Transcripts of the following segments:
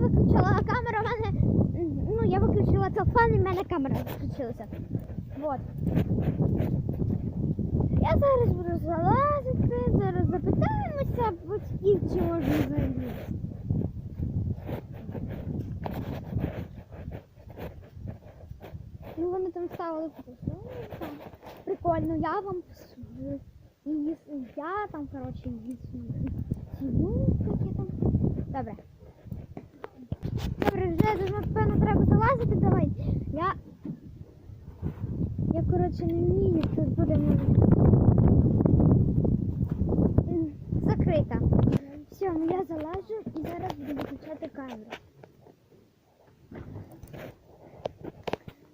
виключила камеру, в мене. Ну, я виключила телефон і в мене камера включилася. Вот. Я зараз буду залазити, зараз запитаємося батьків, чи можна залізти. Ну, вони там ставили там Прикольно, я вам я там, коротше, її сім'ю, таке там. Добре. Вже дуже треба залазити, давай. Я. Я, коротше, не вмію, тут буде. Закрита. Все, ну я залажу і зараз буду виключати камеру.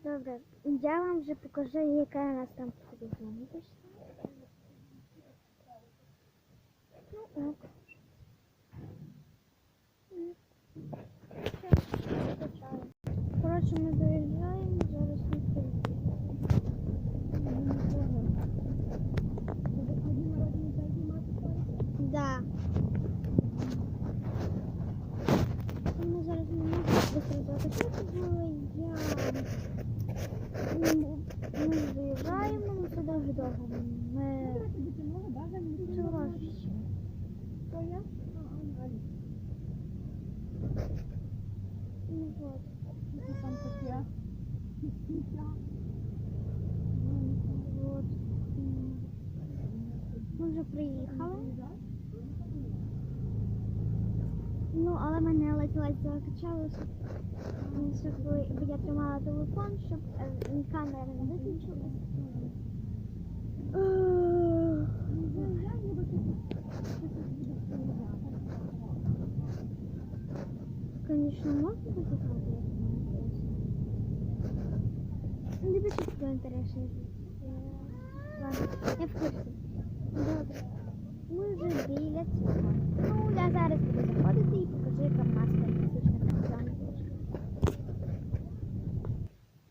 Добре, я вам вже покажу, яка у нас там пішла. Ну, ок. М. Все, почали. Коротше, ми доїжджаємо, зараз ми Да. Ми зараз не можемо я Ну, Ми виїжджаємо, ми це дуже довго. Ми трошки. Ну вот. Ми вже приїхали. Ну, але мене ледь-ледь закачалося. М, щоб ви- бо я тримала телефон, щоб е, камера не виключилась. Конечно, можно показать. Ну, пишіть, хто інтересний. Ладно, я в курсі. Добре. Ми вже біля цього. Ну, я зараз буду заходити і покажу, яка в нас красота.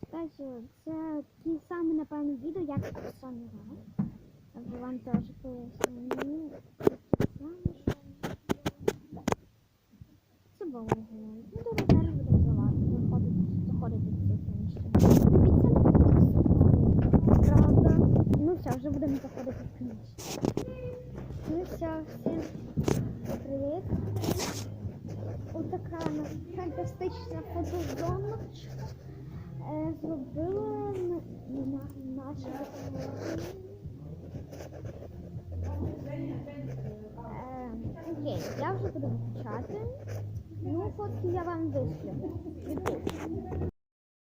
Кстати, це ті самі, напевно, відео, як Sony Live. Або вам теж поясню. Це було Ну, добре, зараз будемо залазити, виходити, заходити в це приміщення. Дивіться, правда. Ну все, вже будемо заходити в приміщення. Ну все, всім привіт. Отака у нас фантастична фотозона. Е, зробила на, на, наша. Е, окей, я вже буду вивчати. Ну, фотки я вам вишлю.